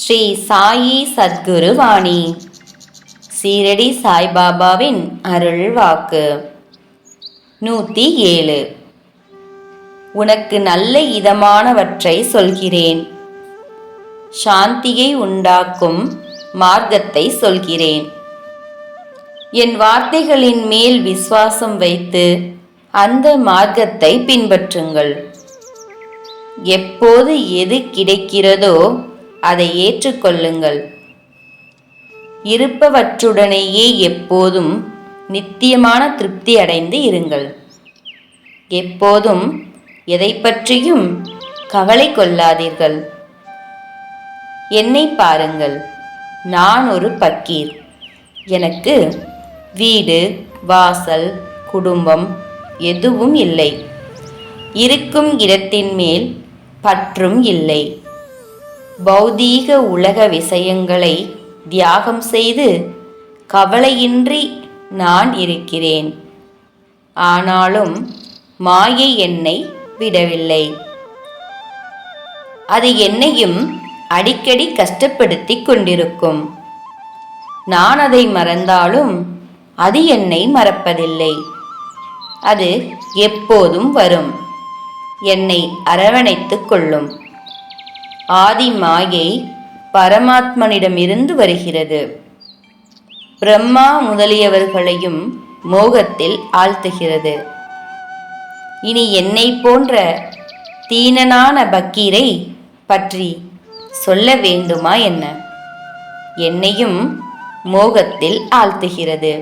ஸ்ரீ சாயி சத்குருவாணி. சீரடி சாய்பாபாவின் அருள் வாக்கு. நூற்றி ஏழு. உனக்கு நல்ல இதமானவற்றை சொல்கிறேன். சாந்தியை உண்டாக்கும் மார்க்கத்தை சொல்கிறேன். என் வார்த்தைகளின் மேல் விசுவாசம் வைத்து அந்த மார்க்கத்தை பின்பற்றுங்கள். எப்போது எது கிடைக்கிறதோ அதை ஏற்றுக்கொள்ளுங்கள். இருப்பவற்றுடனேயே எப்போதும் நித்தியமான திருப்தி அடைந்து இருங்கள். எப்போதும் எதை பற்றியும் கவலை கொள்ளாதீர்கள். என்னை பாருங்கள் நான் ஒரு பக்கீர். எனக்கு வீடு வாசல் குடும்பம் எதுவும் இல்லை. இருக்கும் இடத்தின் மேல் பற்றும் இல்லை. பௌதீக உலக விஷயங்களை தியாகம் செய்து கவலையின்றி நான் இருக்கிறேன். ஆனாலும் மாயை என்னை விடவில்லை. அது என்னையும் அடிக்கடி கஷ்டப்படுத்தி கொண்டிருக்கும். நான் அதை மறந்தாலும் அது என்னை மறப்பதில்லை. அது எப்போதும் வரும். என்னை அரவணைத்துக் கொள்ளும். ஆதி மாயை பரமாத்மனிடமிருந்து வருகிறது. பிரம்மா முதலியவர்களையும் மோகத்தில் ஆழ்த்துகிறது. இனி என்னை போன்ற தீனனான பக்கீரை பற்றி சொல்ல வேண்டுமா என்ன? என்னையும் மோகத்தில் ஆழ்த்துகிறது.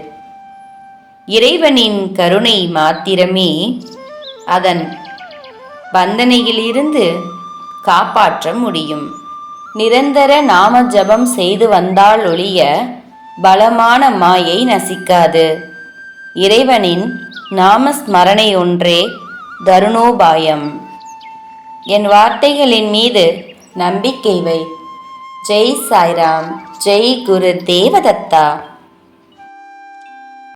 இறைவனின் கருணை மாத்திரமே அதன் பந்தனையிலிருந்து காப்பாற்ற முடியும். நிரந்தர நாம ஜபம் செய்து வந்தால் ஒழிய பலமான மாயை நசிக்காது. இறைவனின் நாமஸ்மரணை ஒன்றே தருணோபாயம். என் வார்த்தைகளின் மீது நம்பிக்கை வை. ஜெய் சாய்ராம். ஜெய் குரு தேவதத்தா.